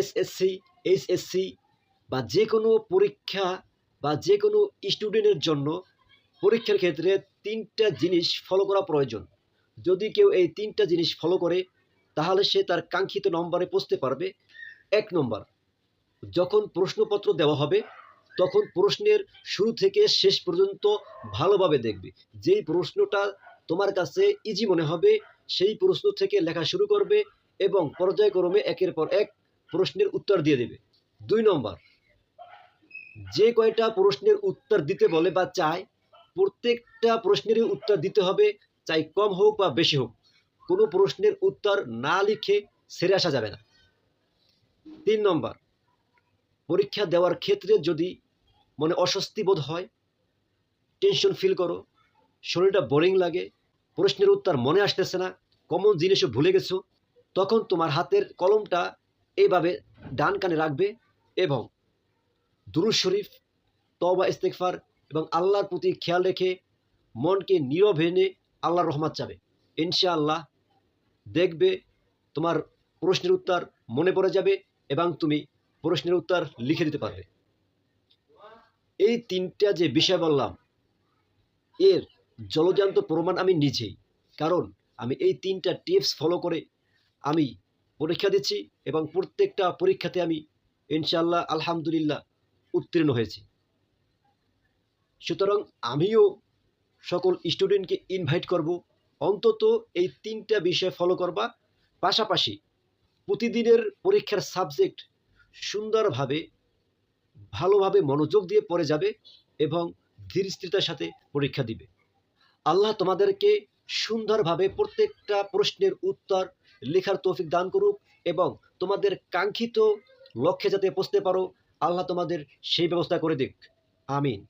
SSC HSC বা যে কোনো পরীক্ষা বা যে কোনো স্টুডেন্টের জন্য পরীক্ষার ক্ষেত্রে তিনটা জিনিস ফলো করা প্রয়োজন। যদি কেউ এই তিনটা জিনিস ফলো করে, তাহলে সে তার কাঙ্ক্ষিত নম্বরে পৌঁছতে পারবে। এক নম্বর, যখন প্রশ্নপত্র দেওয়া হবে, তখন প্রশ্নের শুরু থেকে শেষ পর্যন্ত ভালোভাবে দেখবে। যেই প্রশ্নটা তোমার কাছে ইজি মনে হবে, সেই প্রশ্ন থেকে লেখা শুরু করবে এবং পর্যায়ক্রমে একের পর এক প্রশ্নের উত্তর দিয়ে দেবে। দুই নম্বর, যে কয়টা প্রশ্নের উত্তর দিতে বলে বা চায়, প্রত্যেকটা প্রশ্নেরই উত্তর দিতে হবে, চাই কম হোক বা বেশি হোক। কোনো প্রশ্নের উত্তর না লিখে সেরে আসা যাবে না। তিন নম্বর, পরীক্ষা দেওয়ার ক্ষেত্রে যদি মনে অস্বস্তি বোধ হয়, টেনশন ফিল করো, শরীরটা বোরিং লাগে, প্রশ্নের উত্তর মনে আসতেছে না, কমন জিনিসও ভুলে গেছো, তখন তোমার হাতের কলমটা এইভাবে ডান কানে রাখবে এবং দুরুজ শরীফ তবা ইস্তেকফার এবং আল্লাহর প্রতি খেয়াল রেখে মনকে নীরব এনে আল্লাহর রহমত চাবে। ইনশাআল্লাহ দেখবে তোমার প্রশ্নের উত্তর মনে পড়ে যাবে এবং তুমি প্রশ্নের উত্তর লিখে দিতে পারবে। এই তিনটা যে বিষয় বললাম, এর জলজান্ত প্রমাণ আমি নিজেই। কারণ আমি এই তিনটা টিপস ফলো করে আমি পরীক্ষা দিচ্ছি এবং প্রত্যেকটা পরীক্ষাতে আমি ইনশাআল্লাহ, আলহামদুলিল্লাহ উত্তীর্ণ হয়েছি। সুতরাং আমিও সকল স্টুডেন্টকে ইনভাইট করব। অন্তত এই তিনটা বিষয় ফলো করবা। পাশাপাশি প্রতিদিনের পরীক্ষার সাবজেক্ট সুন্দরভাবে, ভালোভাবে মনোযোগ দিয়ে পড়ে যাবে এবং ধীরস্থিরতার সাথে পরীক্ষা দিবে। আল্লাহ তোমাদেরকে সুন্দরভাবে প্রত্যেকটা প্রশ্নের উত্তর লেখার তৌফিক দান করুক এবং তোমাদের কাঙ্ক্ষিত লক্ষ্যে যাতে পৌঁছতে পারো, আল্লাহ তোমাদের সেই ব্যবস্থা করে দিক। আমিন।